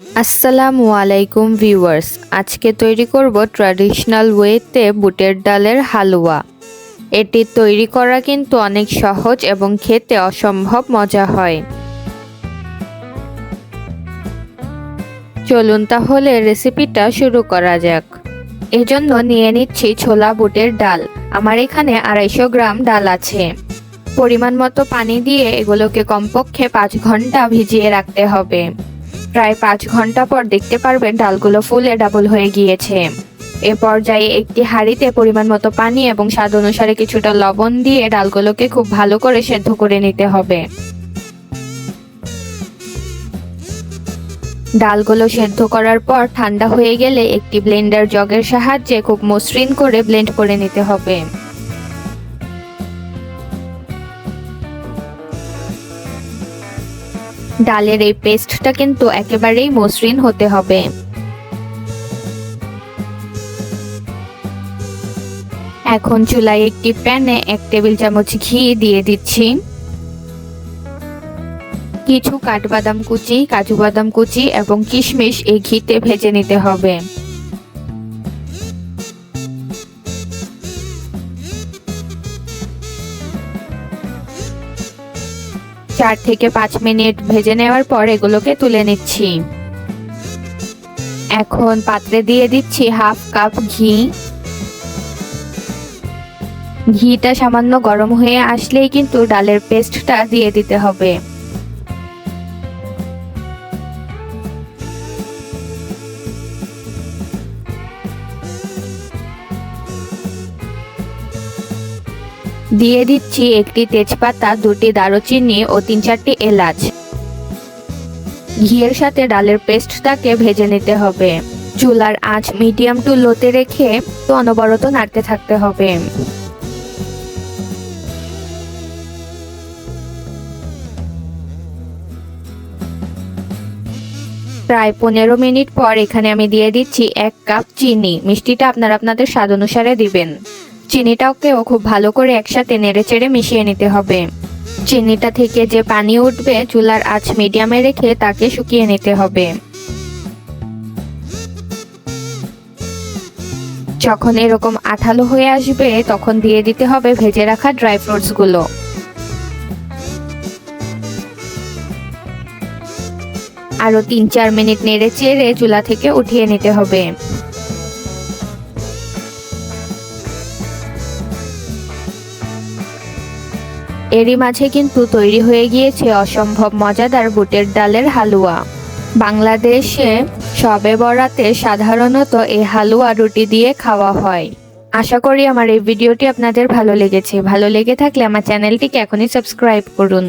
আসসালামু আলাইকুম ভিউয়ার্স। আজকে তৈরি করব ট্র্যাডিশনাল ওয়েতে বুটের ডালের হালুয়া। এটি তৈরি করা কিন্তু অনেক সহজ এবং খেতে অসম্ভব মজা হয়। চলুন তাহলে রেসিপিটা শুরু করা যাক। এজন্য নিয়ে নিচ্ছি ছোলা বুটের ডাল। আমার এখানে আড়াইশো গ্রাম ডাল আছে। পরিমাণ মতো পানি দিয়ে এগুলোকে কমপক্ষে পাঁচ ঘণ্টা ভিজিয়ে রাখতে হবে। প্রায় পাঁচ ঘণ্টা পর দেখতে পারবেন ডালগুলো ফুলে ডাবল হয়ে গিয়েছে। এ পর্যায়ে একটি হাঁড়িতে পরিমাণ মতো পানি এবং স্বাদ অনুসারে কিছুটা লবণ দিয়ে ডালগুলোকে খুব ভালো করে সেদ্ধ করে নিতে হবে। ডালগুলো সেদ্ধ করার পর ঠান্ডা হয়ে গেলে একটি ব্লেন্ডার জগের সাহায্যে খুব মসৃণ করে ব্লেন্ড করে নিতে হবে। ডালের এই পেস্টটা কিন্তু একেবারেই মসৃণ হতে হবে। এখন চুলায় একটি প্যানে এক টেবিল চামচ ঘি দিয়ে দিচ্ছি। কিছু কাঠবাদাম কুচি, কাজু বাদাম কুচি এবং কিশমিশ এই ঘিতে ভেজে নিতে হবে। চার থেকে পাঁচ মিনিট ভেজে নেওয়ার পর এগুলোকে তুলে নিচ্ছি। এখন পাত্রে দিয়ে দিচ্ছি হাফ কাপ ঘি। ঘিটা সামান্য গরম হয়ে আসলেই কিন্তু ডালের পেস্টটা দিয়ে দিতে হবে। দিয়ে দিচ্ছি একটি তেজপাতা, দুটি দারুচিনি ও তিন চারটি এলাচ। ঘিয়ের সাথে ডালের পেস্টটাকে ভেজে নিতে হবে। চুলার আঁচ মিডিয়াম টু লোতে রেখে তো অনবরত নাড়তে থাকতে হবে। প্রায় পনেরো মিনিট পর এখানে আমি দিয়ে দিচ্ছি এক কাপ চিনি। মিষ্টিটা আপনারা আপনাদের স্বাদ অনুসারে দিবেন। চিনিটাকেও খুব ভালো করে একসাথে নেড়ে চেড়ে মিশিয়ে নিতে হবে। চিনিটা থেকে যে পানি উঠবে, চুলার আঁচ মিডিয়ামে রেখে তাকে শুকিয়ে নিতে হবে। যখন এরকম আঠালো হয়ে আসবে, তখন দিয়ে দিতে হবে ভেজে রাখা ড্রাই ফ্রুটসগুলো আরও তিন চার মিনিট নেড়ে চেড়ে চুলা থেকে উঠিয়ে নিতে হবে। এরই মাঝে কিন্তু তৈরি হয়ে গিয়েছে অসম্ভব মজাদার বুটের ডালের হালুয়া। বাংলাদেশে সবে বরাতে সাধারণত এই হালুয়া রুটি দিয়ে খাওয়া হয়। আশা করি আমার এই ভিডিওটি আপনাদের ভালো লেগেছে। ভালো লেগে থাকলে আমার চ্যানেলটিকে এখনই সাবস্ক্রাইব করুন।